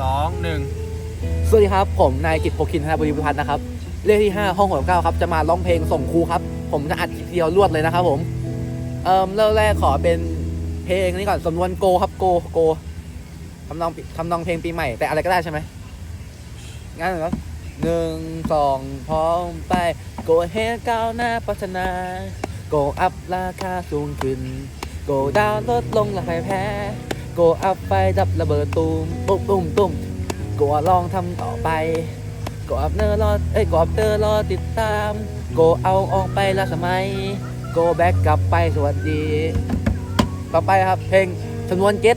สองหนึ่งสวัสดีครับ ผมนายกิตโพคินธนบุรีพิพัฒน์นะครับเลขที่ 5 ห้องหกเก้าครับ จะมาร้องเพลงส่งครูครับ ผมจะอัดทีเดียวรวดเลยนะครับผม เอ่อเริ่มแรกขอเป็นเพลงนี้ก่อนสำนวนโกครับโกโกทำนองทำนองเพลงปีใหม่แต่อะไรก็ได้ใช่ไหมงั้นเหรอหนึ่งสองพร้อมไปโกเฮก้าวหน้าพัฒนาโกอัพราคาสูงขึ้นโกดาวลดลงราคาแพ้ โกอัพไฟดับระเบิดตูมตุ้มตุ้มตุ้มก็ลองทำต่อไปกอัพเนอร์รอเอ้ยกอัพเตอร์รอติดตามก็เอาออกไปละสมัยก็แบ็กกลับไปสวัสดี ต่อไปครับ เพลงจำนวนเก็ต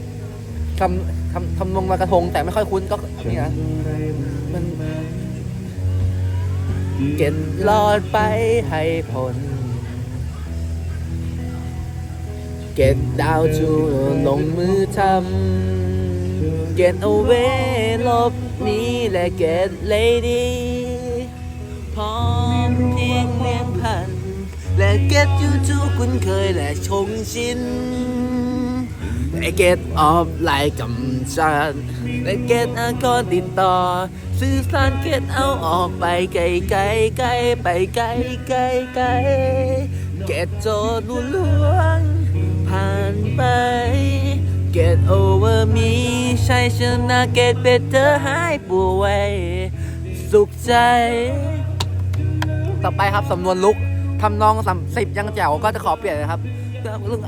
คำคำคำนวณลอยกระทงแต่ไม่ค่อยคุ้นก็นี่นะมันเก็ตรอดไปให้ผล เก็ตดาวจูลงมือทำ Get away ลบนี้และ Get lady พร้อมเพียงเลี้ยงพัน และ Get you to คุ้นเคยและชงชินและ Get off ไลน์กำจัดและ Get อากรติดต่อ สื่อสาร Get เอาออกไปไกลไกลไกลไปไกลไกลไกล Get โจทย์ลุ้ลวง ผ่านไป Get over me ใช่ชนะ Get better หายป่วย สุขใจ ต่อไปครับสำนวนลุกทำนองสามสิบยังแจ๋วก็จะขอเปลี่ยนนะครับลูก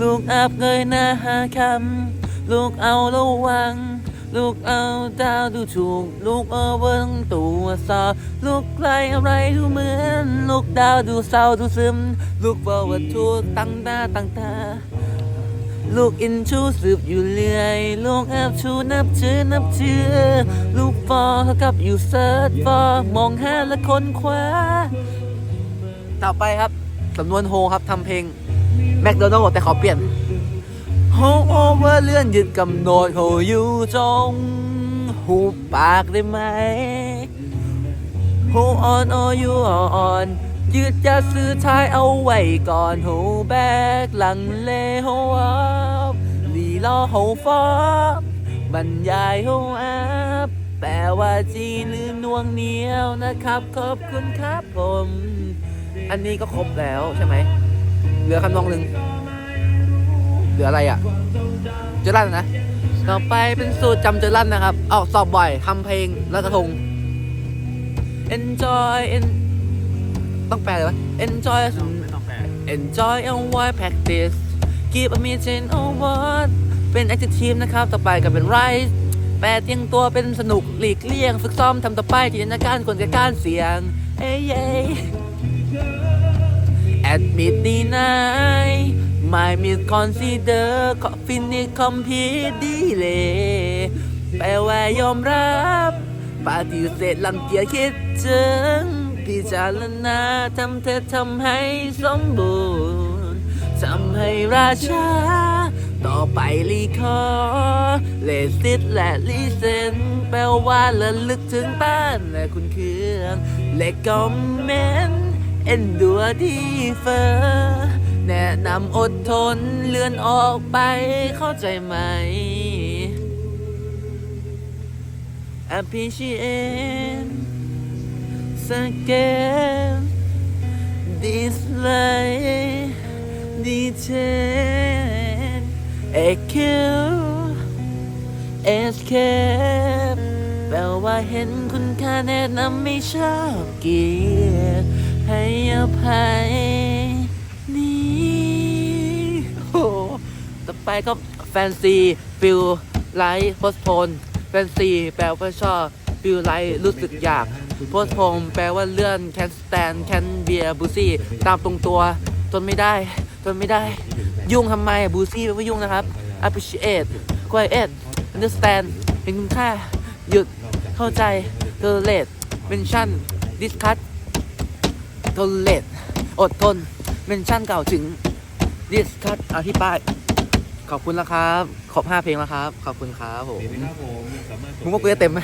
ลูกอับเงยหน้าหาคำลูกเอาระวัง ลูกเอาดาวดูถูก ลูกเอาเบิ้งตัวซอลูกใครอะไรดูเหมือน ลูกดาวดูเศร้าดูซึม ลูกบอกว่าทุกตั้งหน้าตั้งตา ลูกอินชูสืบอยู่เรื่อย ลูกแอบชูนับชื่อนับชื่อ ลูกฟอเท่ากับอยู่เซิร์ชฟอมองหาและค้นคว้า ต่อไปครับ สำนวนโฮครับทำเพลงแมคโดนัลด์แต่ขอเปลี่ยน โฮ วอร์เลื่อนยุดกำหนดโฮอยู่จงหูปากได้ไหมโฮออนโอยูออนยืดจะซื้อท้ายเอาไว้ก่อนโฮแบกหลังเลโฮอัพลีลอโฮฟอบรรยายโฮอัพแปลว่าจีหรือนวงเหนียวนะครับ ขอบคุณครับผม อันนี้ก็ครบแล้วใช่ไหม เหลือคำนองหนึ่ง หลืออะไรอะเจอรันนะต่อไปเป็นสูตรจำเจอรันนะครับเอาสอบบ่อยทำเพลงแล้วกระทง enjoy en ต้องแปลเลยวะ enjoy ไม่ต้องแปล enjoy and why practice keep a meeting on what เป็น adjective นะครับ ต่อไปก็เป็น right แปลเตียงตัวเป็นสนุกหลีกเลี่ยง ฝึกซ้อมทำต่อไปจินตนาการกลกับการเสียง เอ้ยเย้ admit deny my misconsider finish complete delay แปลว่ายอมรับปฏิเสธลังเกียจคิดถึงพิจารณาทำเธอทำให้สมบูรณ์ทำให้ราชา ต่อไปรีคอเลสิตและลิเซนแปลว่าระลึกถึงบ้านและคุณเครื่องและคอมเมนต์เอ็นดัวดีเฟอร์ แนะนำอดทนเลื่อนออกไปเข้าใจไหม appreciate second dislike detain accuse escape แปลว่าเห็นคุณค่าแนะนำไม่ชอบเกลียดให้อภัย ไปก็แฟนซีฟิลไลท์โพสโพนแฟนซีแปลว่าชอบฟิลไลท์รู้สึกอยากโพสโพนแปลว่าเลื่อนแคนสแตนแคนเบียบูซี่ตามตรงตัวทนไม่ได้ทนไม่ได้ ยุ่งทำไมบูซี่แปลว่ายุ่งนะครับ appreciate quiet understand เห็นคุณค่า หยุดเข้าใจ tolerate mention discuss tolerate อดทน mention กล่าวถึง discuss อธิบาย ขอบคุณแล้วครับขอบ5เพลงแล้วครับ ขอบคุณครับผมครับผมสามารถมึงว่ากูจะเต็มไหม